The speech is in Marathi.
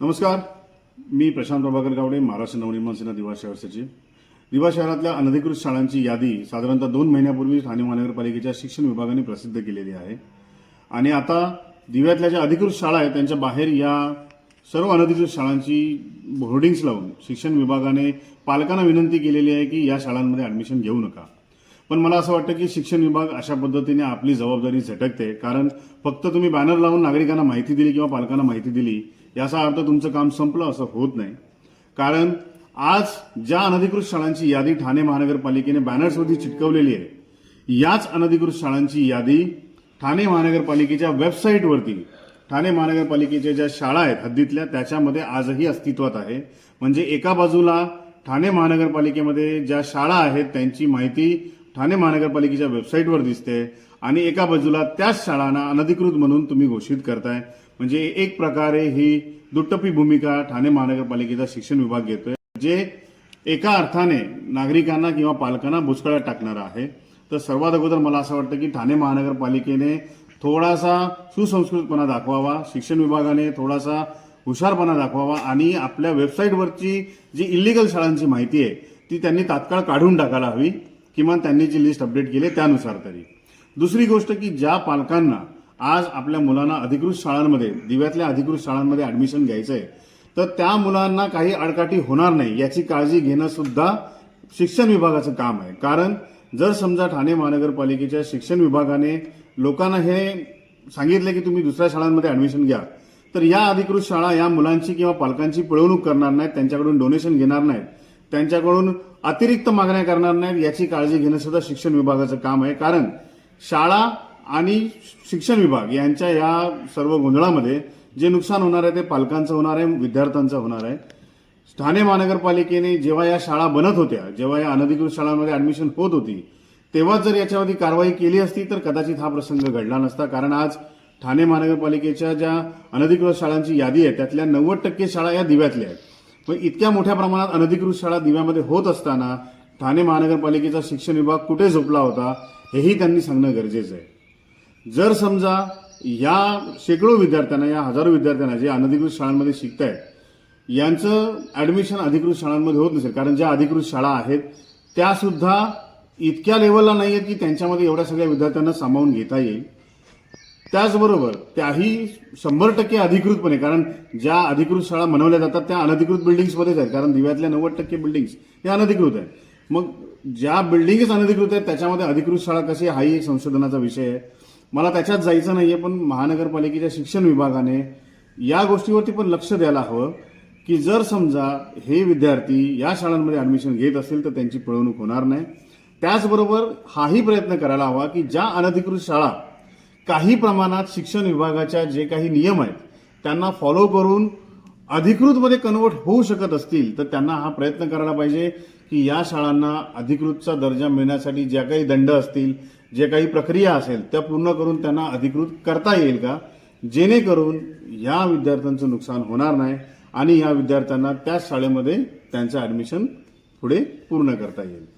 नमस्कार. मी प्रशांत प्रभाकर गावडे महाराष्ट्र नवनिर्माण सेना दिवा शहर सचिव. दिवा शहरातल्या अनधिकृत शाळांची यादी साधारणतः दोन महिन्यापूर्वी ठाणे महानगरपालिकेच्या शिक्षण विभागाने प्रसिद्ध केलेली आहे. आणि आता दिव्यातल्या ज्या अधिकृत शाळा आहेत त्यांच्या बाहेर या सर्व अनधिकृत शाळांची होर्डिंग्स लावून शिक्षण विभागाने पालकांना विनंती केलेली आहे की या शाळांमध्ये ॲडमिशन घेऊ नका. पण मला असं वाटतं की शिक्षण विभाग अशा पद्धतीने आपली जबाबदारी झटकते कारण फक्त तुम्ही बॅनर लावून नागरिकांना माहिती दिली किंवा पालकांना माहिती दिली याचा अर्थ तुमचं काम संपलं असं होत नाही. कारण आज ज्या अनधिकृत शाळांची यादी ठाणे महानगरपालिकेने बॅनर्सवरती चिटकवलेली आहे याच अनधिकृत शाळांची यादी ठाणे महानगरपालिकेच्या वेबसाईटवरती ठाणे महानगरपालिकेच्या ज्या शाळा आहेत हद्दीतल्या त्याच्यामध्ये आजही अस्तित्वात आहे. म्हणजे एका बाजूला ठाणे महानगरपालिकेमध्ये ज्या शाळा आहेत त्यांची माहिती ठाणे महानगरपालिकेच्या वेबसाईटवर दिसते आणि एका बाजूला त्याच शाळांना अनधिकृत म्हणून तुम्ही घोषित करताय. म्हणजे एक प्रकारे ही दुट्टपी भूमिका ठाणे महानगरपालिकेचा शिक्षण विभाग घेतोय जे एका अर्थाने नागरिकांना किंवा पालकांना भुसकळ्यात टाकणार आहे. तर सर्वात अगोदर मला असं वाटतं की ठाणे महानगरपालिकेने थोडासा सुसंस्कृतपणा दाखवावा शिक्षण विभागाने थोडासा हुशारपणा दाखवावा आणि आपल्या वेबसाईटवरची जी इलिगल शाळांची माहिती आहे ती त्यांनी तात्काळ काढून टाकायला हवी किमान त्यांनी जी लिस्ट अपडेट केली आहे त्यानुसार तरी. दुसरी गोष्ट की ज्या पालकांना आज आपल्या मुलांना अधिकृत शाळांमध्ये दिव्यातल्या अधिकृत शाळांमध्ये ऍडमिशन घ्यायचं आहे तर त्या मुलांना काही अडकाठी होणार नाही याची काळजी घेणं सुद्धा शिक्षण विभागाचं काम आहे. कारण जर समजा ठाणे महानगरपालिकेच्या शिक्षण विभागाने लोकांना हे सांगितलं की तुम्ही दुसऱ्या शाळांमध्ये ऍडमिशन घ्या तर या अधिकृत शाळा या मुलांची किंवा पालकांची पिळवणूक करणार नाहीत त्यांच्याकडून डोनेशन घेणार नाहीत त्यांच्याकडून अतिरिक्त मागण्या करणार नाहीत याची काळजी घेणं सुद्धा शिक्षण विभागाचं काम आहे. कारण शाळा आणि शिक्षण विभाग यांच्या या सर्व गोंधळामध्ये जे नुकसान होणार आहे ते पालकांचं होणार आहे विद्यार्थ्यांचं होणार आहे. ठाणे महानगरपालिकेने जेव्हा या शाळा बनत होत्या जेव्हा या अनधिकृत शाळांमध्ये ऍडमिशन होत होती तेव्हा जर याच्यावरती कारवाई केली असती तर कदाचित हा प्रसंग घडला नसता. कारण आज ठाणे महानगरपालिकेच्या ज्या अनधिकृत शाळांची यादी आहे त्यातल्या नव्वद टक्के शाळा या दिव्यातल्या आहेत. पण इतक्या मोठ्या प्रमाणात अनधिकृत शाळा दिव्यामध्ये होत असताना ठाणे महानगरपालिकेचा शिक्षण विभाग कुठे झोपला होता हेही त्यांनी सांगणं गरजेचं आहे. जर समजा या शेकडो विद्यार्थ्यांना या हजारो विद्यार्थ्यांना जे अनधिकृत शाळांमध्ये शिकत आहेत यांचं ॲडमिशन अधिकृत शाळांमध्ये होत नसेल कारण ज्या अधिकृत शाळा आहेत त्यासुद्धा इतक्या लेवलला नाही आहेत की त्यांच्यामध्ये एवढ्या सगळ्या विद्यार्थ्यांना सामावून घेता येईल. त्याचबरोबर त्याही शंभर टक्के अधिकृतपणे कारण ज्या अधिकृत शाळा मनवल्या जातात त्या अनधिकृत बिल्डिंग्समध्येच आहेत कारण दिव्यातल्या नव्वद टक्के बिल्डिंग्स हे अनधिकृत आहेत. मग ज्या बिल्डिंगच अनधिकृत आहेत त्याच्यामध्ये अधिकृत शाळा कशी हाही एक संशोधनाचा विषय आहे. मला त्याच्यात जायचं नाही आहे पण महानगरपालिकेच्या शिक्षण विभागाने या गोष्टीवरती पण लक्ष द्यायला हवं की जर समजा हे विद्यार्थी या शाळांमध्ये ॲडमिशन घेत असतील तर त्यांची पिळवणूक होणार नाही. त्याचबरोबर हाही प्रयत्न करायला हवा की ज्या अनधिकृत शाळा काही प्रमाणात शिक्षण विभागाच्या जे काही नियम आहेत त्यांना फॉलो करून अधिकृतमध्ये कन्वर्ट होऊ शकत असतील तर त्यांना हा प्रयत्न करायला पाहिजे की या शाळांना अधिकृतचा दर्जा मिळण्यासाठी ज्या काही दंड असतील जे काही प्रक्रिया असेल त्या पूर्ण करून त्यांना अधिकृत करता येईल का? जेणेकरून या विद्यार्थ्यांचं नुकसान होणार नाही आणि या विद्यार्थ्यांना त्याच शाळेमध्ये त्यांचं ॲडमिशन पुढे पूर्ण करता येईल.